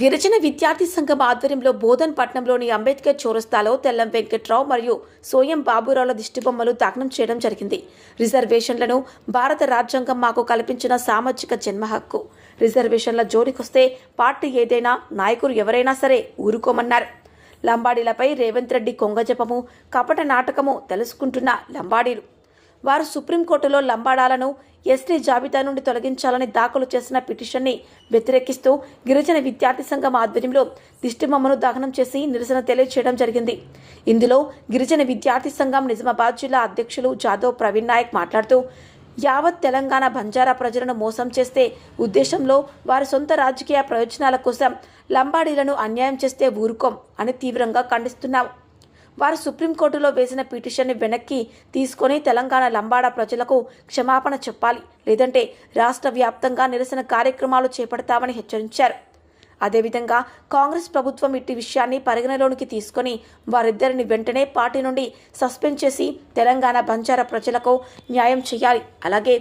గిరిజన విద్యార్థి సంఘం ఆధ్వర్యంలో బోధన్ పట్నంలోని అంబేద్కర్ చౌరస్తాలో తెల్లం వెంకట్రావు మరియు సోయం బాబురావుల దిష్టిబొమ్మలు దహనం చేయడం జరిగింది. రిజర్వేషన్లను భారత రాజ్యాంగం మాకు కల్పించిన సామాజిక జన్మ హక్కు. రిజర్వేషన్ల జోలికొస్తే పార్టీ ఏదైనా నాయకులు ఎవరైనా సరే ఊరుకోమన్నారు. లంబాడీలపై రేవంత్ రెడ్డి కొంగజపము కపట నాటకము తెలుసుకుంటున్న లంబాడీలు. వారు సుప్రీంకోర్టులో లంబాడాలను ఎస్టీ జాబితా నుండి తొలగించాలని దాఖలు చేసిన పిటిషన్ని వ్యతిరేకిస్తూ గిరిజన విద్యార్థి సంఘం ఆధ్వర్యంలో దిష్టిబొమ్మను దహనం చేసి నిరసన తెలియజేయడం జరిగింది. ఇందులో గిరిజన విద్యార్థి సంఘం నిజామాబాద్ జిల్లా అధ్యక్షులు జాదవ్ ప్రవీణ్ నాయక్ మాట్లాడుతూ యావత్ తెలంగాణ బంజారా ప్రజలను మోసం చేస్తే ఉద్దేశంలో వారి సొంత రాజకీయ ప్రయోజనాల కోసం లంబాడీలను అన్యాయం చేస్తే ఊరుకోం అని తీవ్రంగా ఖండిస్తున్నాం. వారు సుప్రీంకోర్టులో వేసిన పిటిషన్ని వెనక్కి తీసుకొని తెలంగాణ లంబాడ ప్రజలకు క్షమాపణ చెప్పాలి లేదంటే రాష్ట్ర వ్యాప్తంగా నిరసన కార్యక్రమాలు చేపడతామని హెచ్చరించారు. అదేవిధంగా కాంగ్రెస్ ప్రభుత్వం ఇట్టి విషయాన్ని పరిగణలోనికి తీసుకొని వారిద్దరిని వెంటనే పార్టీ నుండి సస్పెండ్ చేసి తెలంగాణ బంజారా ప్రజలకు న్యాయం చేయాలి. అలాగే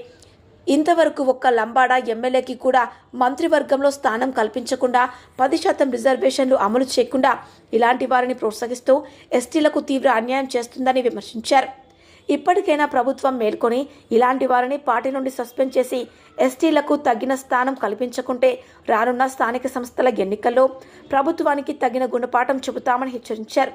ఇంతవరకు ఒక్క లంబాడ ఎమ్మెల్యేకి కూడా మంత్రివర్గంలో స్థానం కల్పించకుండా పది శాతం రిజర్వేషన్లు అమలు చేయకుండా ఇలాంటి వారిని ప్రోత్సహిస్తూ ఎస్టీలకు తీవ్ర అన్యాయం చేస్తుందని విమర్శించారు. ఇప్పటికైనా ప్రభుత్వం మేల్కొని ఇలాంటి వారిని పార్టీ నుండి సస్పెండ్ చేసి ఎస్టీలకు తగిన స్థానం కల్పించకుంటే రానున్న స్థానిక సంస్థల ఎన్నికల్లో ప్రభుత్వానికి తగిన గుణపాఠం చెబుతామని హెచ్చరించారు.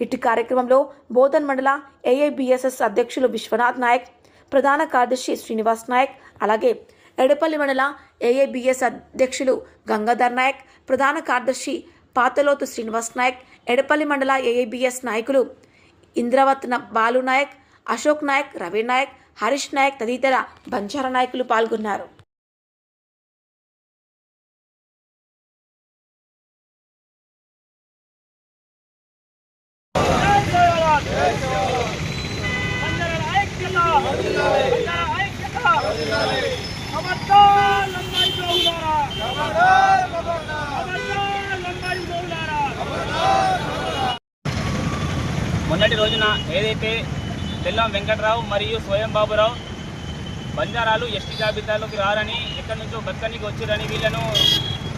ఇటు కార్యక్రమంలో బోధన్ మండల ఏఐబిఎస్ఎస్ అధ్యక్షులు విశ్వనాథ్ నాయక్ ప్రధాన కార్యదర్శి శ్రీనివాస్ నాయక్ అలాగే ఎడపల్లి మండల ఏఏబిఎస్ అధ్యక్షులు గంగాధర్ నాయక్ ప్రధాన కార్యదర్శి పాతలోతు శ్రీనివాస్ నాయక్ ఎడపల్లి మండల ఏఏబిఎస్ నాయకులు ఇంద్రవత్ బాలు నాయక్ అశోక్ నాయక్ రవి నాయక్ హరీష్ నాయక్ తదితర బంజారా నాయకులు పాల్గొన్నారు. అందరం మొన్నటి రోజున ఏదైతే తెల్లం వెంకట్రావు మరియు స్వయం బాబురావు బంజారాలు ఎస్టీ జాబితాలోకి రారని ఎక్కడి నుంచో బతకనికి వచ్చిరని వీళ్ళను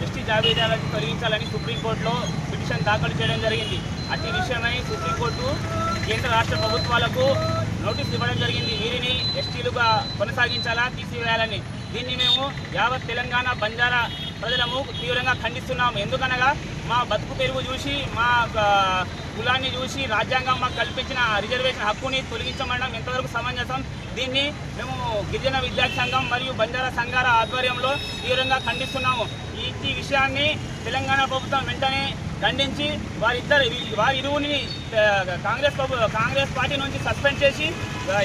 ఎస్టీ జాబితాలకు తొలగించాలని సుప్రీంకోర్టులో పిటిషన్ దాఖలు చేయడం జరిగింది. అట్టి విషయమై సుప్రీంకోర్టు కేంద్ర రాష్ట్ర ప్రభుత్వాలకు నోటీస్ ఇవ్వడం జరిగింది. వీరిని ఎస్టీలుగా కొనసాగించాలా తీసివేయాలని? దీన్ని మేము యావత్ తెలంగాణ బంజారా ప్రజలము తీవ్రంగా ఖండిస్తున్నాము. ఎందుకనగా మా బతుకు పెరుగు చూసి మా కులాన్ని చూసి రాజ్యాంగం మాకు కల్పించిన రిజర్వేషన్ హక్కుని తొలగించమనడం ఎంతవరకు సమంజసం? దీన్ని మేము గిరిజన విద్యాసంఘం సంఘం మరియు బంజారా సంఘాల ఆధ్వర్యంలో తీవ్రంగా ఖండిస్తున్నాము. ఈ విషయాన్ని తెలంగాణ ప్రభుత్వం వెంటనే ఖండించి వారిద్దరు వారి ఇరువుని కాంగ్రెస్ కాంగ్రెస్ పార్టీ నుంచి సస్పెండ్ చేసి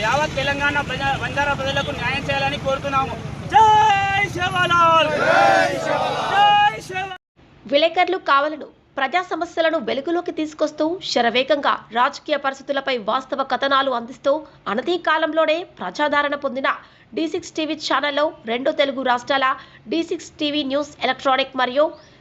యావత్ తెలంగాణ ప్రజా బంజారా ప్రజలకు న్యాయం చేయాలని కోరుతున్నాము. జై శివలాల్! విలేకరులు కావాలను ప్రజా సమస్యలను వెలుగులోకి తీసుకొస్తూ శరవేగంగా రాజకీయ పరిస్థితులపై వాస్తవ కథనాలు అందిస్తూ అనతి కాలంలోనే ప్రజాదరణ పొందిన డి సిక్స్ టీవీ ఛానల్లో రెండు తెలుగు రాష్ట్రాల D six TV news electronic మరియు